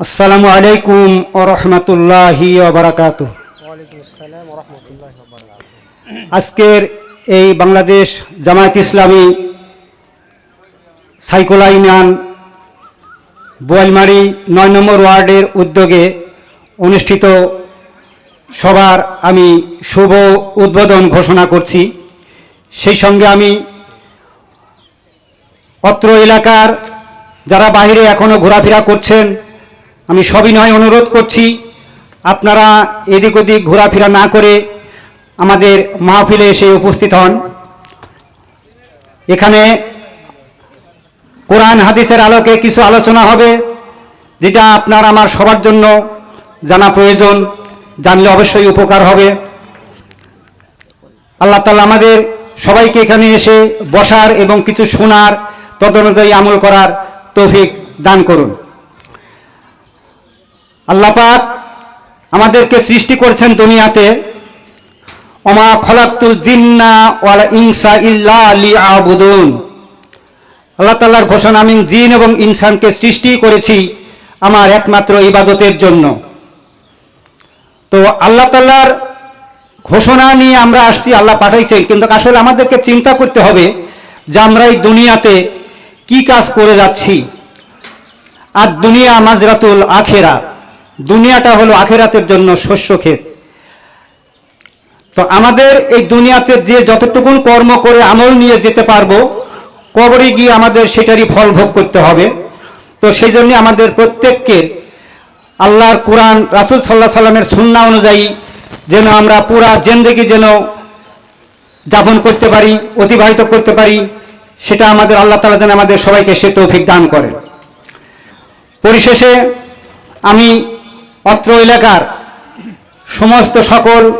আসসালামু আলাইকুম ও রহমতুল্লাহি আজকের এই বাংলাদেশ জামায়াত ইসলামী সাইকোলা ইউনিয়ন, বোয়ালমারি নয় নম্বর ওয়ার্ডের উদ্যোগে অনুষ্ঠিত সবার আমি শুভ উদ্বোধন ঘোষণা করছি। সেই সঙ্গে আমি অত্র এলাকার যারা বাইরে এখনও ঘোরাফেরা করছেন আমি সবিনয় অনুরোধ করছি, আপনারা এদিক ওদিক ঘোরাফেরা না করে আমাদের মাহফিলে এসে উপস্থিত হন। এখানে কোরআন হাদিসের আলোকে কিছু আলোচনা হবে, যেটা আপনার আমার সবার জন্য জানা প্রয়োজন, জানলে অবশ্যই উপকার হবে। আল্লাহ তালা আমাদের সবাইকে এখানে এসে বসার এবং কিছু শোনার তদনুযায়ী আমল করার তৌফিক দান করুন। আল্লাহ পাক আমাদেরকে সৃষ্টি করেছেন দুনিয়াতে অমা খলাক্তুল জিন্না ওয়ালা ইনসা ইল্লা আলি আবুদুন আল্লাহ তাল্লাহর ঘোষণা, আমি জিন এবং ইনসানকে সৃষ্টি করেছি আমার একমাত্র ইবাদতের জন্য। তো আল্লাহ তাল্লাহর ঘোষণা নিয়ে আমরা আসছি, আল্লাহ পাঠাইছেন, কিন্তু আসলে আমাদেরকে চিন্তা করতে হবে যে আমরা এই দুনিয়াতে কি কাজ করে যাচ্ছি। আর দুনিয়া মাজরাতুল আখেরা। দুনিয়াটা হলো আখেরাতের জন্য শস্য ক্ষেত। তো আমাদের এই দুনিয়াতে যে যতটুকুন কর্ম করে আমল নিয়ে যেতে পারব, কবরে গিয়ে আমাদের সেটারই ফল ভোগ করতে হবে। তো সেই জন্য আমাদের প্রত্যেককে আল্লাহর কোরআন, রাসুল সাল্লাহ সাল্লামের সুন্না অনুযায়ী যেন আমরা পুরা জেন্দেগি যেন যাপন করতে পারি, অতিবাহিত করতে পারি, সেটা আমাদের আল্লাহ তালা যেন আমাদের সবাইকে সে তৌফিক দান করেন। পরিশেষে আমি অত্র এলাকার সমস্ত সকল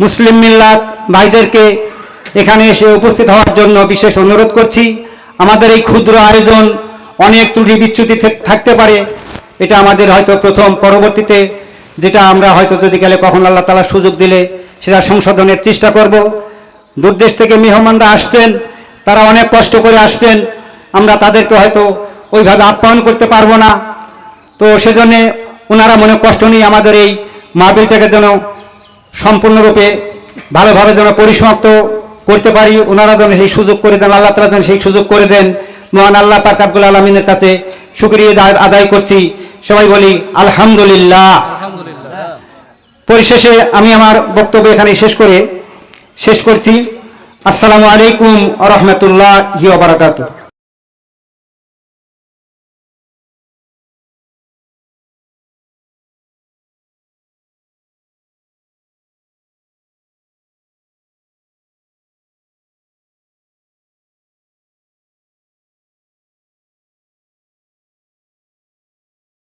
মুসলিম মিল্লাত ভাইদেরকে এখানে এসে উপস্থিত হওয়ার জন্য বিশেষ অনুরোধ করছি। আমাদের এই ক্ষুদ্র আয়োজন অনেক ত্রুটি বিচ্যুতি থাক- থাকতে পারে। এটা আমাদের হয়তো প্রথম পরবর্তীতে, যেটা আমরা হয়তো যদি গেলে কখন আল্লাহ তালা সুযোগ দিলে সেটা সংশোধনের চেষ্টা করব। দূরদেশ থেকে মেহমানরা আসছেন, তারা অনেক কষ্ট করে আসছেন। আমরা তাদেরকে হয়তো ওইভাবে আপ্যায়ন করতে পারব না। তো সেজন্যে ওনারা মনে কষ্ট নিয়ে আমাদের এই মাহবিলটাকে যেন সম্পূর্ণরূপে ভালোভাবে যেন পরিসমাপ্ত করতে পারি। ওনারা যেন সেই সুযোগ করে দেন আল্লাহ তালা যেন সেই সুযোগ করে দেন। মহান আল্লাহ পাক আব্দুল আলমিনের কাছে শুক্রিয়া আদায়- করছি। সবাই বলি আলহামদুলিল্লাহ। পরিশেষে আমি আমার বক্তব্য এখানে শেষ করে শেষ করছি। আসসালামু আলাইকুম রহমতুল্লাহ বারাকাতুহ।